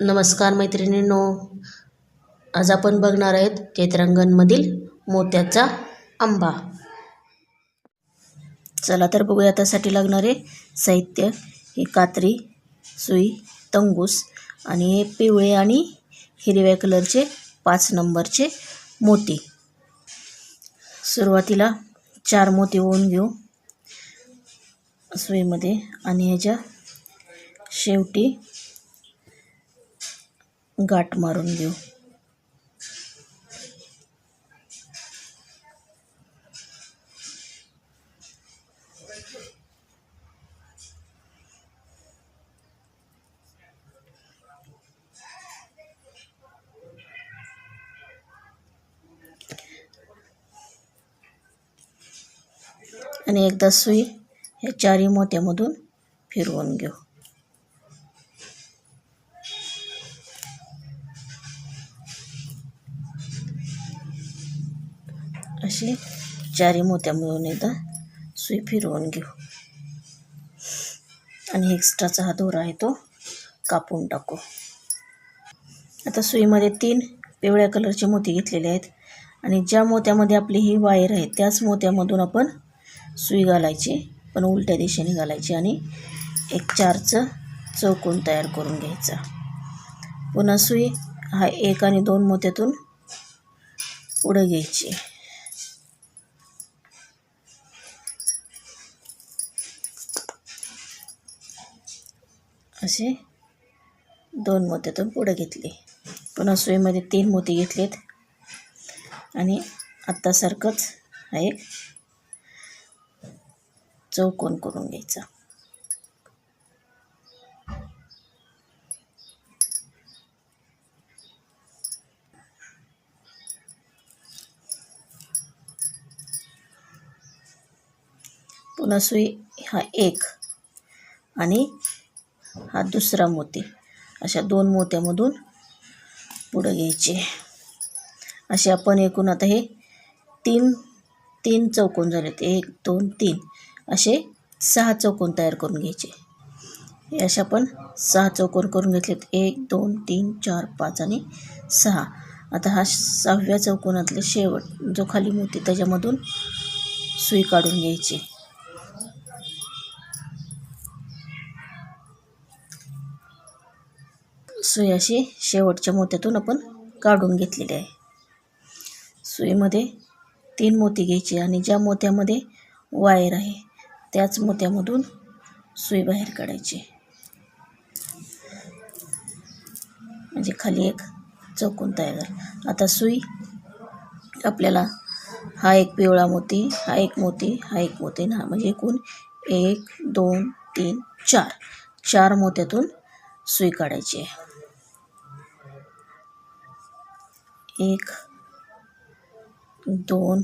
नमस्कार मैत्रिणींनो. आज आपण बघणार आहेत चैत्रांगणमधील मोत्याचा आंबा. चला तर बघूया त्यासाठी लागणारे साहित्य ही कात्री सुई तंगूस आणि हे पिवळे आणि हिरव्या कलरचे पाच नंबरचे मोती. सुरुवातीला चार मोती ओवून घेऊ. सुईमध्ये आणि ह्याच्या शेवटी गाठ मारून घेऊ आणि एकदा सुई या चारी मोत्यामधून फिरवून घेऊ. असे चारही मोत्यामधून एकदा सुई फिरवून घेऊ. आणि एक्स्ट्राचा हा दोरा आहे तो कापून टाकू. आता सुईमध्ये तीन पिवळ्या कलरचे मोती घेतलेले आहेत. आणि ज्या मोत्यामध्ये आपली ही वायर आहे त्याच मोत्यामधून आपण सुई घालायची पण उलट्या दिशेने घालायची आणि एक चारचं चौकोन तयार करून घ्यायचा. पुन्हा सुई हा एक आणि दोन मोत्यातून पुढं घ्यायची. असे दोन मोत्यातून पुढं घेतले. पुन्हा सुईमध्ये तीन मोती घेतलेत. आणि आत्तासारखंच हा एक चौकोन करून घ्यायचा. पुन्हा सुई हा एक आणि हा दुसरा मोती. अशा दोन मोत्यामधून पुढं घ्यायचे. असे आपण एकूण आता हे तीन तीन चौकोन झालेत. एक दोन तीन. असे सहा चौकोन तयार करून घ्यायचे. हे असे आपण सहा चौकोन करून घेतलेत. एक दोन तीन चार पाच आणि सहा. आता हा सहाव्या चौकोनातले शेवट जो खाली मोती त्याच्यामधून सुई काढून घ्यायची. सुई अशी शेवटच्या मोत्यातून आपण काढून घेतलेली आहे. सुईमध्ये तीन मोती घ्यायची आणि ज्या मोत्यामध्ये वायर आहे त्याच मोत्यामधून सुई बाहेर काढायची. म्हणजे खाली एक चौकोन तयार झाला. आता सुई आपल्याला हा एक पिवळा मोती हा एक मोती हा एक मोती ना म्हणजे एकूण एक दोन तीन चार. चार मोत्यातून सुई काढायची आहे. एक दोन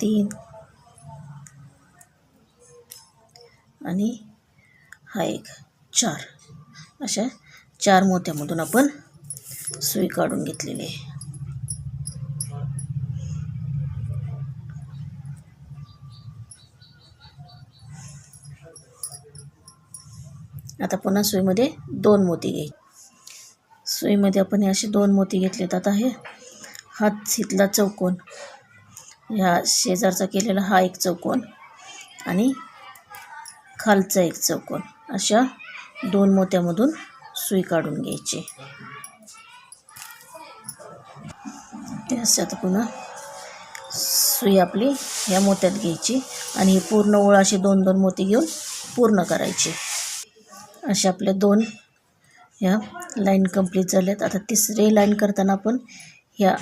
तीन. आणि हा एक चार. अशा चार मोत्यामधून आपण सुई काढून घेतलेली आहे. आता पुन्हा सुईमध्ये दोन मोती घ्यायचे. सुईमध्ये आपण हे असे दोन मोती घेतलेत आता हे हात इथला चौकोन. ह्या शेजारचा केलेला हा एक चौकोन आणि खालचा एक चौकोन. अशा दोन मोत्यामधून सुई काढून घ्यायची. त्यासाठी पुन्हा सुई आपली या मोत्यात घ्यायची आणि ही पूर्ण ओळ असे दोन दोन मोती घेऊन पूर्ण करायची. असे आपले दोन ह्या लाईन कंप्लीट आहेत आता तिसरी लाईन करताना पण ह्या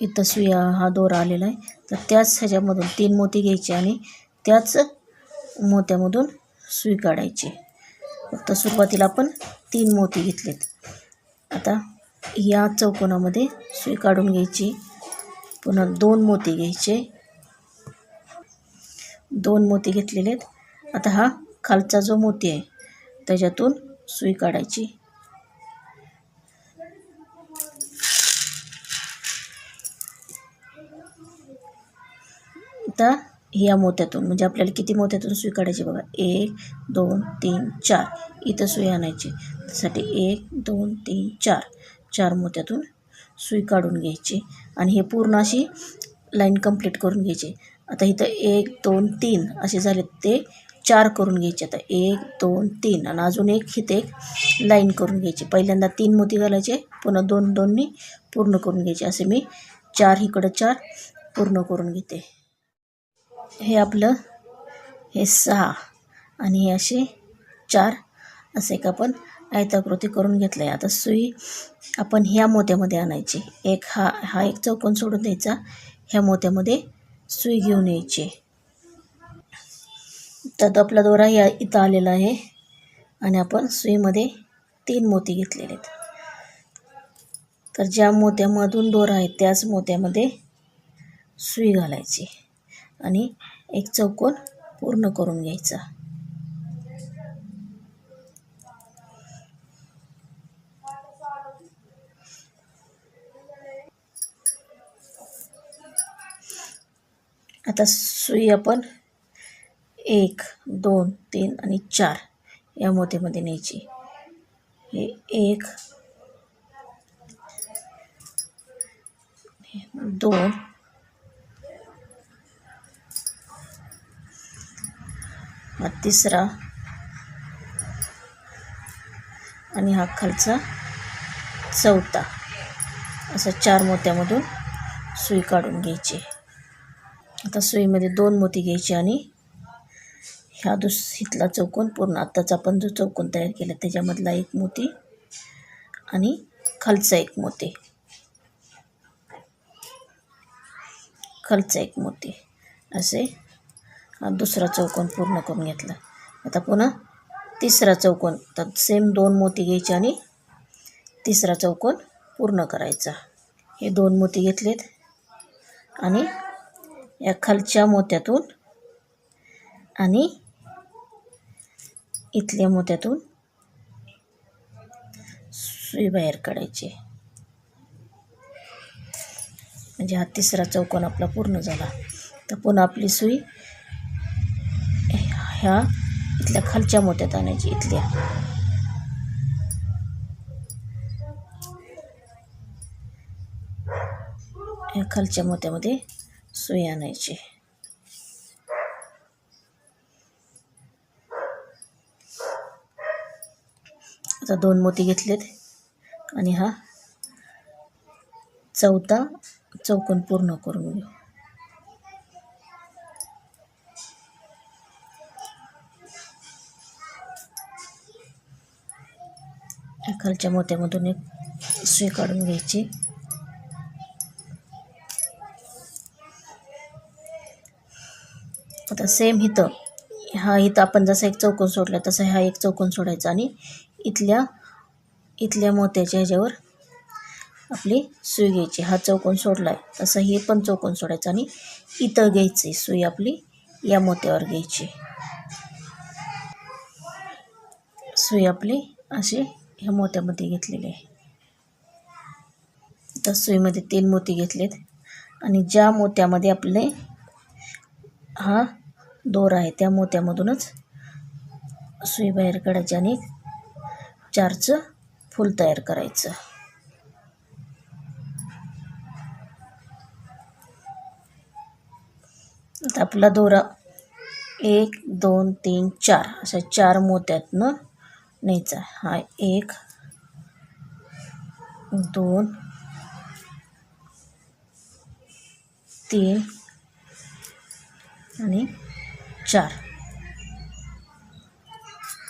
इथं सुया हा दोरा आलेला आहे. तर त्याच ह्याच्यामधून तीन मोती घ्यायचे आणि त्याच मोत्यामधून सुई काढायची. फक्त सुरुवातीला आपण तीन मोती घेतलेत. आता या चौकोनामध्ये सुई काढून घ्यायची. पुन्हा दोन मोती घ्यायचे. दोन मोती घेतलेले आहेत. आता हा खालचा जो मोती आहे त्याच्यातून सुई काढायची. आता ह्या मोत्यातून म्हणजे आपल्याला किती मोत्यातून सुई काढायची बघा. एक दोन तीन चार. इथं सुई आणायची. त्यासाठी एक दोन तीन चार. चार मोत्यातून सुई काढून घ्यायची. आणि हे पूर्ण अशी लाईन कंप्लीट करून घ्यायची. आता इथं एक दोन तीन असे झाले ते चार करून घ्यायचे. आता एक दोन तीन. आणि अजून एक हिथे एक लाईन करून घ्यायची. पहिल्यांदा तीन मोती घालायचे. पुन्हा दोन दोननी पूर्ण करून घ्यायचे. असे मी चार इकडं चार पूर्ण करून घेते. हे आपलं हे सहा आणि हे असे चार असे एक आपण आयताकृती करून घेतलं आहे आता सुई आपण ह्या मोत्यामध्ये आणायची. एक हा हा एक चौकोन सोडून द्यायचा. ह्या मोत्यामध्ये सुई घेऊन यायची. तर आपला दोरा या इथं आलेला आहे आणि आपण सुईमध्ये तीन मोती घेतलेले आहेत. तर ज्या मोत्यामधून दोरा आहे त्याच मोत्यामध्ये सुई घालायची. आणि एक चौकोन पूर्ण करून घ्यायचा. आता सुई आपण एक दोन तीन आणि चार या मोत्यामध्ये न्यायची. हे एक दोन हा तिसरा. आणि हा खालचा चौथा. असं चार मोत्यामधून सुई काढून घ्यायची. आता सुईमध्ये दोन मोती घ्यायचे आणि ह्या दुस इथला चौकोन पूर्ण. आत्ताचा आपण जो चौकोन तयार केला त्याच्यामधला एक मोती आणि खालचा एक मोती. खालचा एक मोती. असे दुसरा चौकोन पूर्ण करून घेतला. आता पुन्हा तिसरा चौकोन. तर सेम दोन मोती घ्यायचे आणि तिसरा चौकोन पूर्ण करायचा. हे दोन मोती घेतलेत. आणि या खालच्या मोत्यातून आणि इथल्या मोत्यातून सुई बाहेर काढायची. म्हणजे हा तिसरा चौकोन आपला पूर्ण झाला. तर पुन्हा आपली सुई ह्या इथल्या खालच्या मोत्यात आणायची इथल्या. ह्या खालच्या मोत्यामध्ये सुई आणायची. आता दोन मोती घेतलेत. आणि हा चौथा चौकोन पूर्ण करून घेऊ. खालच्या मोत्यामधून एक सुई काढून घ्यायची. आता सेम इथं हा इथं आपण जसा एक चौकोन सोडला तसा हा एक चौकोन सोडायचा आणि इथल्या इथल्या मोत्याच्या ह्याच्यावर आपली सुई घ्यायची. हा चौकोन सोडला आहे तसं हे पण चौकोन सोडायचं आणि इथं घ्यायची सुई आपली या मोत्यावर घ्यायची. सुई आपली अशी ह्या मोत्यामध्ये घेतलेले आहे. तर सुईमध्ये तीन मोती घेतलेत. आणि ज्या मोत्यामध्ये आपले हा दोर आहे त्या मोत्यामधूनच सुई बाहेर काढायची आणि चारचं फूल तयार करायचं. आता आपला दोरा एक दोन तीन चार अशा चार मोत्यातनं न्यायचा हा एक दोन तीन आणि चार.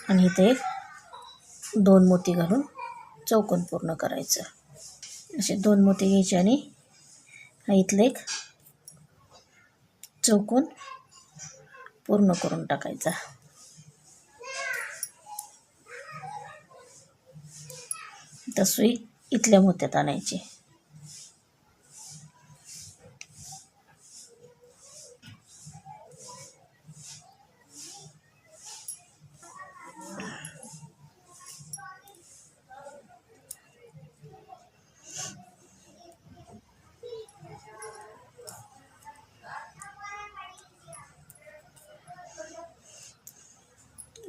आणि इथे एक दोन मोती घालून चौकोन पूर्ण करायचं. असे दोन मोती घ्यायचे आणि हा इथलं एक चौकोन पूर्ण करून टाकायचा. आता इथल्या मोत्यात आणायची.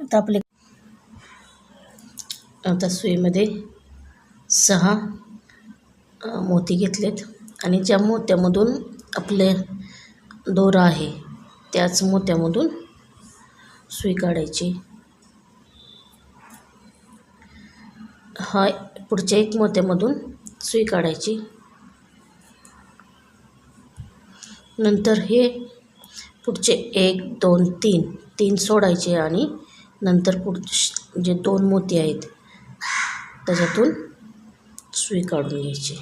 आता आपले आता सहा मोती घेतलेत. आणि ज्या मोत्यामधून आपले दोरा आहे त्याच मोत्यामधून सुई काढायची. हा पुढच्या एक मोत्यामधून सुई काढायची. नंतर हे पुढचे एक दोन तीन तीन सोडायचे आणि नंतर पुढ जे दोन मोती आहेत त्याच्यातून सुई काढून घ्यायची.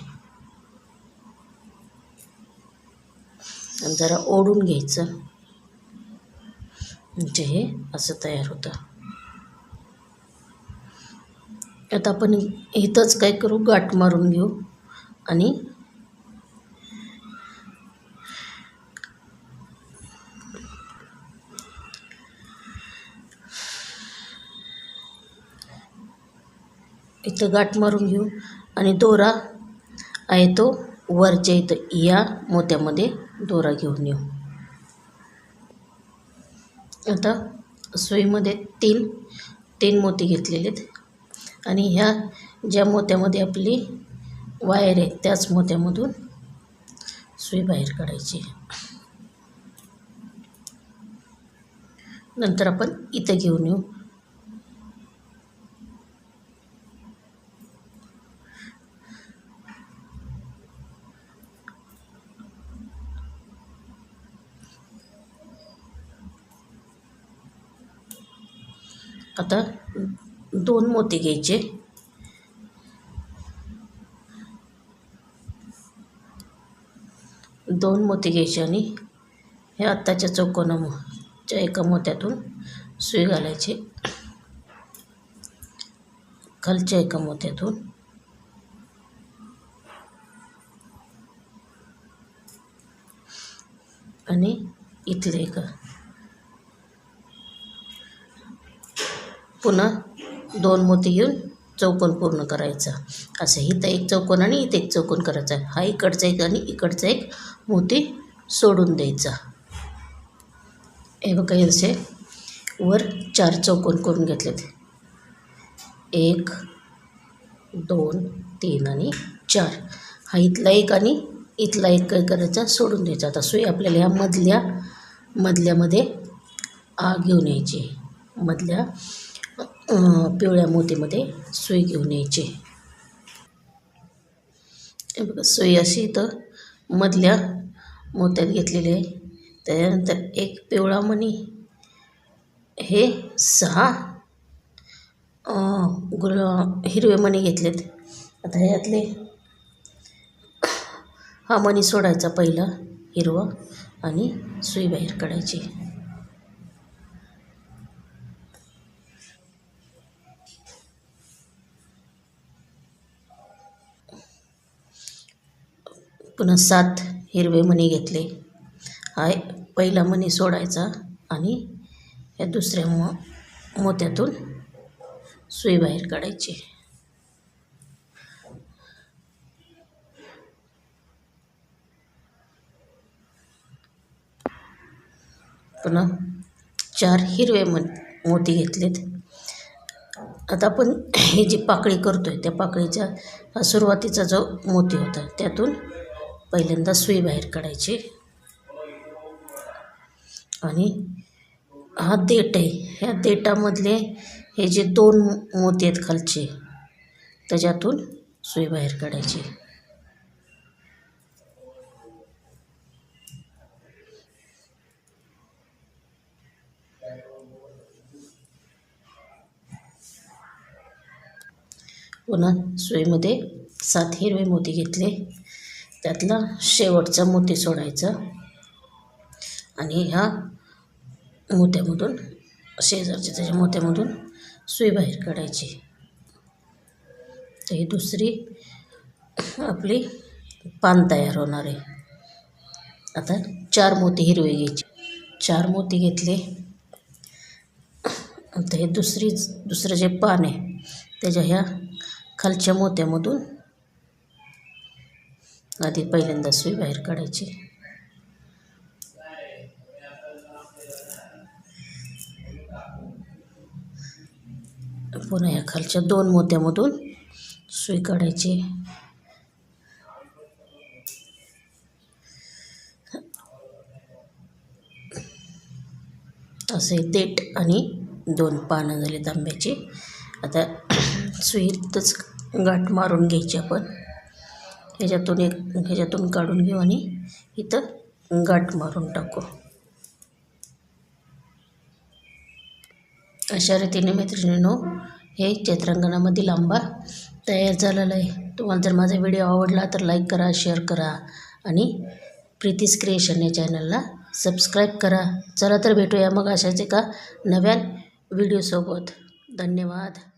आणि जरा ओढून घ्यायचं. म्हणजे हे असं तयार होतं. आता आपण इथंच काय करू? गाठ मारून घेऊ. आणि इथं गाठ मारून घेऊ. आणि दोरा आहे तो वरच्या इथं या मोत्यामध्ये दोरा घेऊन येऊ. आता सुईमध्ये तीन तीन मोती घेतलेले आहेत. आणि ह्या ज्या मोत्यामध्ये आपली वायर आहे त्याच मोत्यामधून सुई बाहेर काढायची नंतर आपण इथं घेऊन येऊ. आता दोन मोती घ्यायचे. दोन मोती घ्यायचे आणि हे आत्ताच्या चौकोनाच्या एका मोत्यातून सुई घालायची. खालच्या एका मोत्यातून. आणि इथले एका पुन्हा दोन मोती घेऊन चौकोन पूर्ण करायचा. असं इथं एक चौकोन आणि इथं एक चौकोन करायचा हा इकडचा एक आणि इकडचा एक मोती सोडून द्यायचा. हे बघा असे वर चार चौकोन करून घेतलेत. एक दोन तीन आणि चार. हा इथला एक आणि इथला एक काय करायचा? सोडून द्यायचा. आता सुई आपल्याला ह्या मधल्या मधल्यामध्ये आ घेऊन यायची. मधल्या पिवळ्या मोतीमध्ये सुई घेऊन यायची. हे बघा सुई अशी इथं मधल्या मोत्यात घेतलेली आहे. त्याच्यानंतर एक पिवळा मणी हे सहा गुल हिरवे मणी घेतलेत. आता ह्यातले हा मणी सोडायचा पहिला हिरवा आणि सुई बाहेर काढायची. पुन्हा सात हिरवे मणी घेतले. हा पहिला मणी सोडायचा आणि या दुसऱ्या मो मोत्यातून सुई बाहेर काढायची. पुन्हा चार हिरवे मन मोती घेतलेत. आता आपण ही जी पाकळी करतो आहे त्या पाकळीचा हा सुरुवातीचा जो मोती होता त्यातून पहिल्यांदा सुई बाहेर काढायची. आणि हा देठ आहे. ह्या देठामधले हे जे दोन मोती आहेत खालचे त्याच्यातून सुई बाहेर काढायची. पुन्हा सुईमध्ये सात हिरवे मोती घेतले. त्यातला शेवटचा मोती सोडायचा. आणि ह्या मोत्यामधून शेजारच्या त्याच्या मोत्यामधून सुई बाहेर काढायची. तर ही दुसरी आपली पान तयार होणार आहे. आता चार मोती हिरवे घ्यायचे. चार मोती घेतले. आता हे दुसरी दुसरं जे पान आहे त्याच्या ह्या खालच्या मोत्यामधून आधी पहिल्यांदा सुई बाहेर काढायची. पुन्हा या खालच्या दोन मोत्यामधून सुई काढायची. असे देठ आणि दोन पानं झाले तांब्याची आता सुईतच गाठ मारून घ्यायची आपण. ह्याच्यातून एक ह्याच्यातून काढून घेऊ आणि इथं गाठ मारून टाकू. अशा रीतीने मैत्रिणींनो हे चित्रांगणामधील आंबा तयार झालेला आहे. तुम्हाला जर माझा व्हिडिओ आवडला तर लाईक करा शेअर करा आणि प्रीतीस क्रिएशन या चॅनलला सबस्क्राईब करा. चला तर भेटूया मग अशाच एका नव्या व्हिडिओसोबत. धन्यवाद.